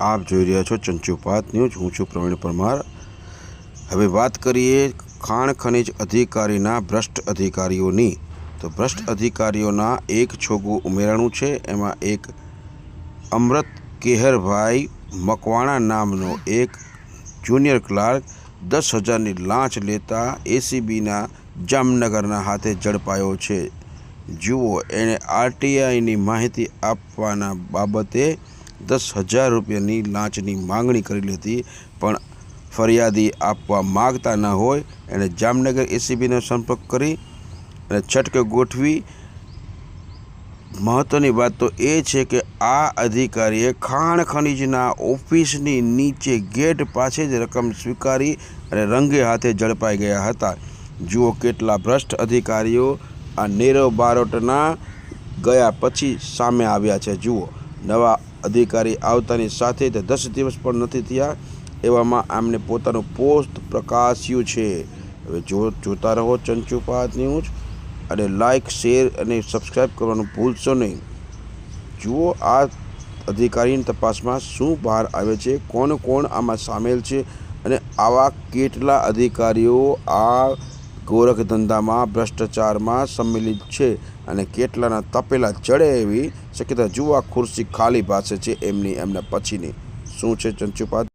આપ જોઈ રહ્યા છો ચંચુપાત ન્યૂઝ. હું છું પ્રવીણ પરમાર. હવે વાત કરીએ ખાણ ખનિજ અધિકારીના ભ્રષ્ટ અધિકારીઓની. તો ભ્રષ્ટ અધિકારીઓના એક છોગું ઉમેરાણું છે. એમાં એક અમૃત કેહરભાઈ મકવાણા નામનો એક જુનિયર ક્લાર્ક દસ હજારની લાંચ લેતા એસીબીના જામનગરના હાથે ઝડપાયો છે. જુઓ, એણે આરટીઆઈની માહિતી આપવાના બાબતે દસ હજાર રૂપિયાની લાંચની માંગણી કરેલી હતી, પણ ફરિયાદી આપવા માગતા ન હોય એણે જામનગર એસીબીનો સંપર્ક કરી અને છટકે ગોઠવી. મહત્ત્વની વાત તો એ છે કે આ અધિકારીએ ખાણ ખનીજના ઓફિસની નીચે ગેટ પાસે જ રકમ સ્વીકારી અને રંગે હાથે ઝડપાઈ ગયા હતા. જુઓ કેટલા ભ્રષ્ટ અધિકારીઓ આ નીરવ બારોટના ગયા પછી સામે આવ્યા છે. જુઓ, નવા અધિકારી આવતાની સાથે તે દસ દિવસ પણ નથી થયા, એવામાં આમને પોતાનું પોસ્ટ પ્રકાશ્યું છે. હવે જો જોતા રહો ચંચુપાત ન્યૂઝ અને લાઇક, શેર અને સબસ્ક્રાઈબ કરવાનું ભૂલશો નહીં. જુઓ આ અધિકારીની તપાસમાં શું બહાર આવે છે, કોણ કોણ આમાં સામેલ છે અને આવા કેટલા અધિકારીઓ આ ગોરખ ધંધામાં ભ્રષ્ટાચારમાં સંમેલિત છે. અને કેટલાના તપેલા ચડે એવી શક્યતા આ ખુરશી ખાલી પાસે છે, એમની એમના પછીની. શું છે ચંચુપાત